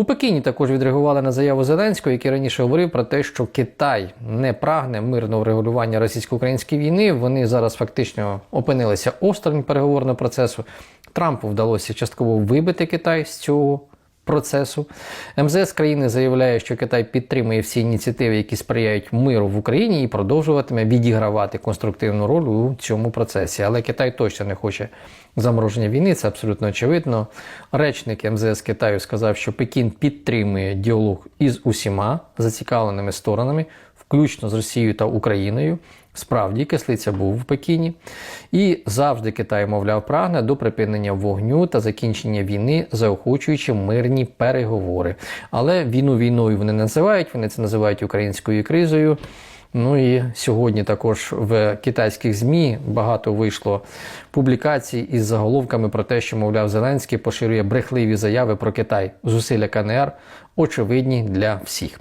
У Пекіні також відреагували на заяву Зеленського, який раніше говорив про те, що Китай не прагне мирного врегулювання російсько-української війни. Вони зараз фактично опинилися осторонь переговорного процесу. Трампу вдалося частково вибити Китай з цього процесу. МЗС країни заявляє, що Китай підтримує всі ініціативи, які сприяють миру в Україні, і продовжуватиме відігравати конструктивну роль у цьому процесі. Але Китай точно не хоче замороження війни, це абсолютно очевидно. Речник МЗС Китаю сказав, що Пекін підтримує діалог із усіма зацікавленими сторонами, включно з Росією та Україною. Справді, кислиця був в Пекіні, і завжди Китай, мовляв, прагне до припинення вогню та закінчення війни, заохочуючи мирні переговори. Але війну війною вони не називають, вони це називають українською кризою. Ну і сьогодні також в китайських ЗМІ багато вийшло публікацій із заголовками про те, що, мовляв, Зеленський поширює брехливі заяви про Китай. Зусилля КНР очевидні для всіх.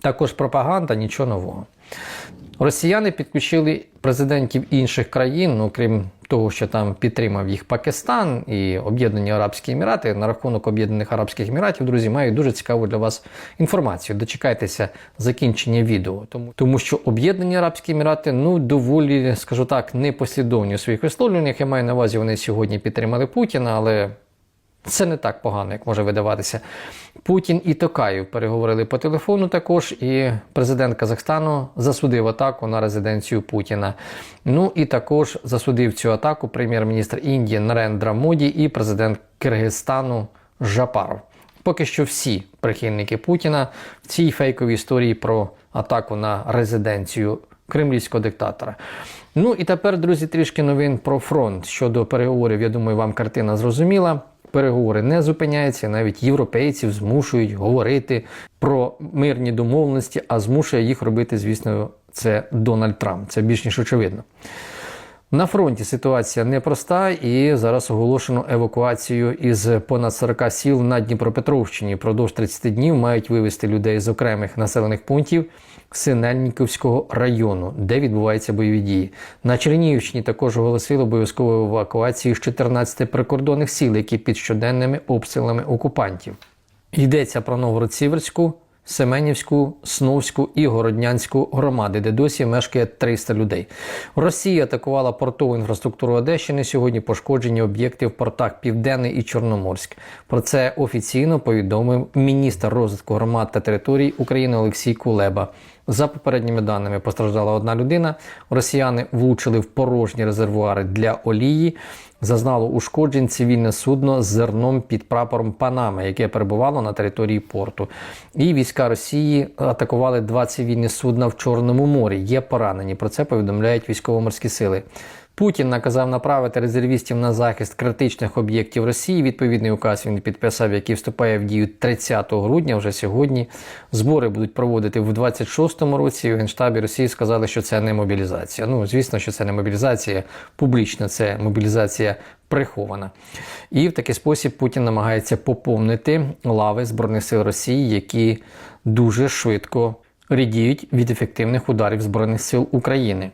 Також пропаганда нічого нового. Росіяни підключили президентів інших країн, ну крім того, що там підтримав їх Пакистан і Об'єднані Арабські Емірати. На рахунок Об'єднаних Арабських Еміратів, друзі, маю дуже цікаву для вас інформацію. Дочекайтеся закінчення відео, тому тому що Об'єднані Арабські Емірати ну доволі, скажу так, непослідовні у своїх висловлюваннях. Я маю на увазі, вони сьогодні підтримали Путіна, але. Це не так погано, як може видаватися. Путін і Токаєв переговорили по телефону також, і президент Казахстану засудив атаку на резиденцію Путіна. Ну і також засудив цю атаку прем'єр-міністр Індії Нарендра Моді і президент Киргизстану Жапаров. Поки що всі прихильники Путіна в цій фейковій історії про атаку на резиденцію кремлівського диктатора. Ну і тепер, друзі, трішки новин про фронт щодо переговорів. Я думаю, вам картина зрозуміла. Переговори не зупиняються, навіть європейців змушують говорити про мирні домовленості, а змушує їх робити, звісно, це Дональд Трамп. Це більш ніж очевидно. На фронті ситуація непроста, і зараз оголошено евакуацію із понад 40 сіл на Дніпропетровщині. Продовж 30 днів мають вивезти людей з окремих населених пунктів Синельніковського району, де відбуваються бойові дії. На Чернігівщині також оголосили обов'язкову евакуацію з 14 прикордонних сіл, які під щоденними обстрілами окупантів. Йдеться про Новгород-Сіверську, Семенівську, Сновську і Городнянську громади, де досі мешкає 300 людей. Росія атакувала портову інфраструктуру Одещини. Сьогодні пошкоджені об'єкти в портах Південний і Чорноморськ. Про це офіційно повідомив міністр розвитку громад та територій України Олексій Кулеба. За попередніми даними постраждала одна людина. Росіяни влучили в порожні резервуари для олії. Зазнало ушкоджень цивільне судно з зерном під прапором Панами, яке перебувало на території порту. І війська Росії атакували два цивільні судна в Чорному морі. Є поранені. Про це повідомляють військово-морські сили. Путін наказав направити резервістів на захист критичних об'єктів Росії. Відповідний указ він підписав, який вступає в дію 30 грудня. Вже сьогодні збори будуть проводити в 26-му році. У генштабі Росії сказали, що це не мобілізація. Ну звісно, що це не мобілізація публічна, це мобілізація прихована. І в такий спосіб Путін намагається поповнити лави збройних сил Росії, які дуже швидко рідіють від ефективних ударів Збройних сил України.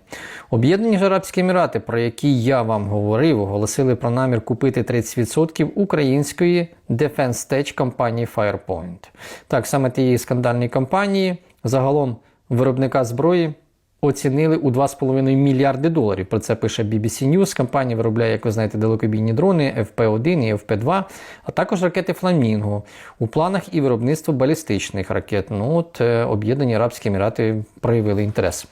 Об'єднані ж Арабські Емірати, про які я вам говорив, оголосили про намір купити 30% української Defense Tech компанії Firepoint. Так, саме тієї скандальної компанії, загалом виробника зброї. Оцінили у 2,5 мільярди доларів. Про це пише BBC News. Компанія виробляє, як ви знаєте, далекобійні дрони FP1 і FP2, а також ракети Фламінго. У планах і виробництво балістичних ракет. Ну от е, Об'єднані Арабські Емірати проявили інтерес.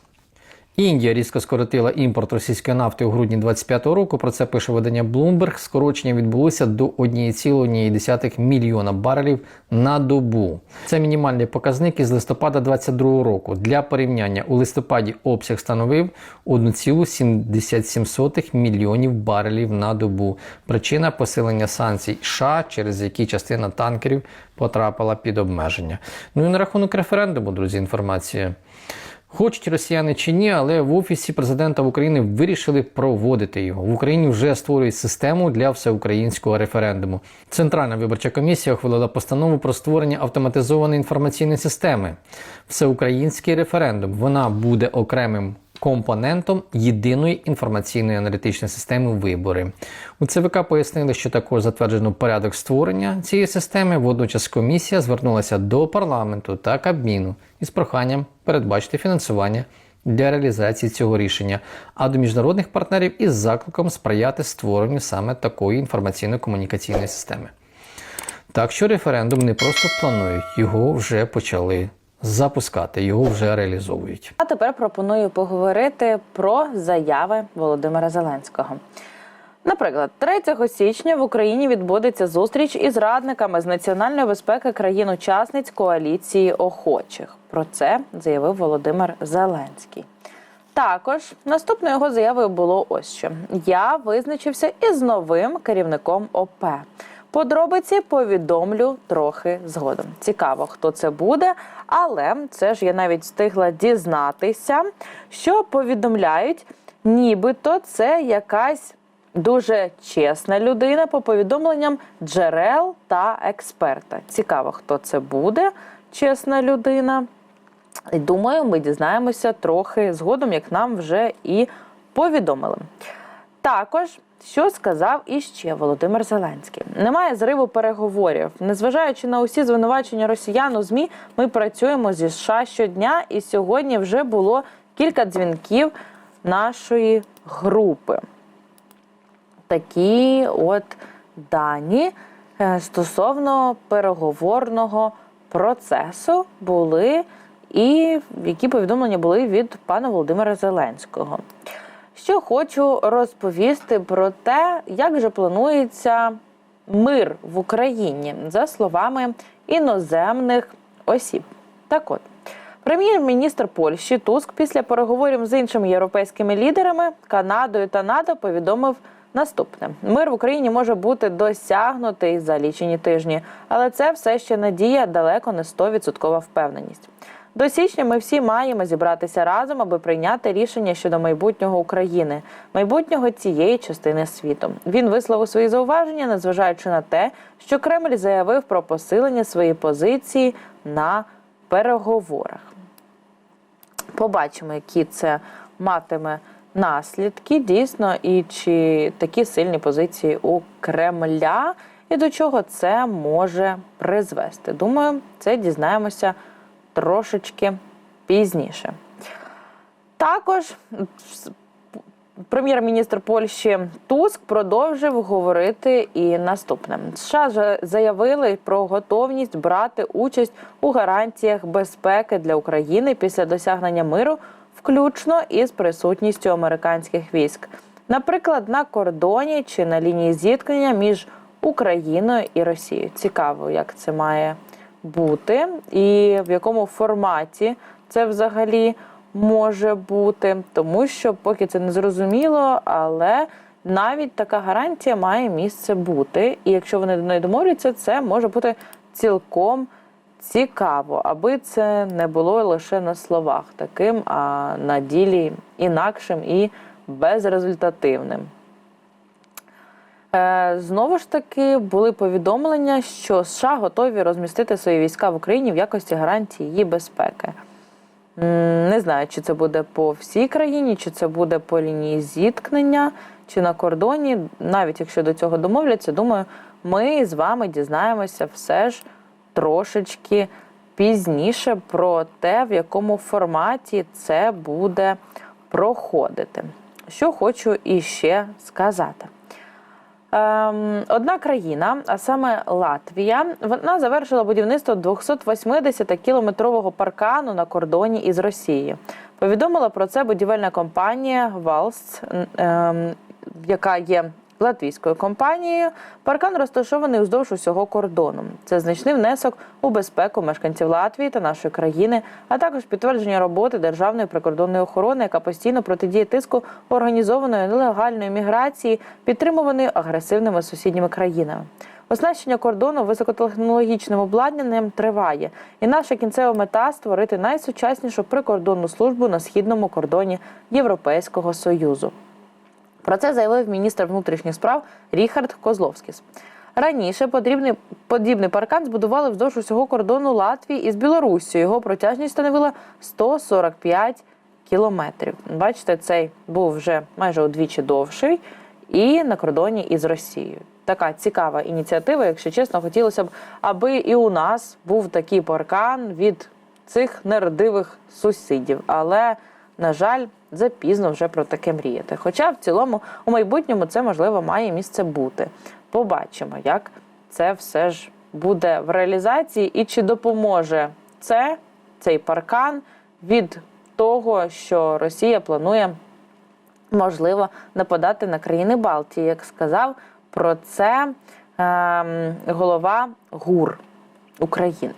Індія різко скоротила імпорт російської нафти у грудні 2025 року. Про це пише видання Bloomberg. Скорочення відбулося до 1,1 мільйона барелів на добу. Це мінімальний показник із листопада 2022 року. Для порівняння у листопаді обсяг становив 1,77 мільйонів барелів на добу. Причина посилення санкцій США, через які частина танкерів потрапила під обмеження. Ну і на рахунок референдуму, друзі, інформація. Хочуть росіяни чи ні, але в офісі президента України вирішили проводити його. В Україні вже створюють систему для всеукраїнського референдуму. Центральна виборча комісія ухвалила постанову про створення автоматизованої інформаційної системи. Всеукраїнський референдум. Вона буде окремим компонентом єдиної інформаційної аналітичної системи вибори. У ЦВК пояснили, що також затверджено порядок створення цієї системи. Водночас комісія звернулася до парламенту та Кабміну із проханням передбачити фінансування для реалізації цього рішення, а до міжнародних партнерів із закликом сприяти створенню саме такої інформаційно-комунікаційної системи. Так що референдум не просто планують, його вже почали запускати, його вже реалізовують. А тепер пропоную поговорити про заяви Володимира Зеленського. Наприклад, 3 січня в Україні відбудеться зустріч із радниками з національної безпеки країн-учасниць коаліції охочих. Про це заявив Володимир Зеленський. Також наступною його заявою було ось що: я визначився із новим керівником ОП. Подробиці повідомлю трохи згодом. Цікаво, хто це буде, але це ж я навіть встигла дізнатися, що повідомляють, нібито це якась дуже чесна людина по повідомленням джерел та експерта. Цікаво, хто це буде, чесна людина. І думаю, ми дізнаємося трохи згодом, як нам вже і повідомили. Також, що сказав іще Володимир Зеленський: немає зриву переговорів. Незважаючи на усі звинувачення росіян у ЗМІ, ми працюємо зі США щодня, і сьогодні вже було кілька дзвінків нашої групи. Такі от дані е, стосовно переговорного процесу були, і які повідомлення були від пана Володимира Зеленського. Що хочу розповісти про те, як же планується мир в Україні, за словами іноземних осіб. Так от. Прем'єр-міністр Польщі Туск після переговорів з іншими європейськими лідерами Канадою та НАТО повідомив наступне: мир в Україні може бути досягнутий за лічені тижні, але це все ще надія, далеко не 100% впевненість. До січня ми всі маємо зібратися разом, аби прийняти рішення щодо майбутнього України, майбутнього цієї частини світу. Він висловив свої зауваження, незважаючи на те, що Кремль заявив про посилення своєї позиції на переговорах. Побачимо, які це матиме наслідки, дійсно, і чи такі сильні позиції у Кремля, і до чого це може призвести. Думаю, це дізнаємося трошечки пізніше. Також прем'єр-міністр Польщі Туск продовжив говорити і наступне: США заявили про готовність брати участь у гарантіях безпеки для України після досягнення миру, включно із присутністю американських військ, наприклад, на кордоні чи на лінії зіткнення між Україною і Росією. Цікаво, як це має бути, і в якому форматі це взагалі може бути, тому що поки це не зрозуміло, але навіть така гарантія має місце бути. І якщо вони до неї домовляться, це може бути цілком цікаво, аби це не було лише на словах таким, а на ділі інакшим і безрезультативним. Е, Знову ж таки були повідомлення, що США готові розмістити свої війська в Україні в якості гарантії її безпеки. Не знаю, чи це буде по всій країні, чи це буде по лінії зіткнення, чи на кордоні. Навіть якщо до цього домовляться, думаю, ми з вами дізнаємося все ж трошечки пізніше про те, в якому форматі це буде проходити. Що хочу іще сказати. Ем, Одна країна, а саме Латвія, вона завершила будівництво 280-кілометрового паркану на кордоні із Росією. Повідомила про це будівельна компанія Валс, ем, яка є латвійською компанією. Паркан розташований уздовж усього кордону. Це значний внесок у безпеку мешканців Латвії та нашої країни, а також підтвердження роботи Державної прикордонної охорони, яка постійно протидіє тиску організованої нелегальної міграції, підтримуваної агресивними сусідніми країнами. Оснащення кордону високотехнологічним обладнанням триває, і наша кінцева мета створити найсучаснішу прикордонну службу на східному кордоні Європейського союзу. Про це заявив міністр внутрішніх справ Ріхард Козловськіс. Раніше подрібний, подібний паркан збудували вздовж усього кордону Латвії із Білоруссю. Його протяжність становила 145 кілометрів. Бачите, цей був вже майже удвічі довший і на кордоні із Росією. Така цікава ініціатива, якщо чесно, хотілося б, аби і у нас був такий паркан від цих неродивих сусідів. Але, на жаль, запізно вже про таке мріяти. Хоча в цілому у майбутньому це можливо має місце бути. Побачимо, як це все ж буде в реалізації, і чи допоможе це цей паркан від того, що Росія планує можливо нападати на країни Балтії, як сказав про це ем, голова ГУР України.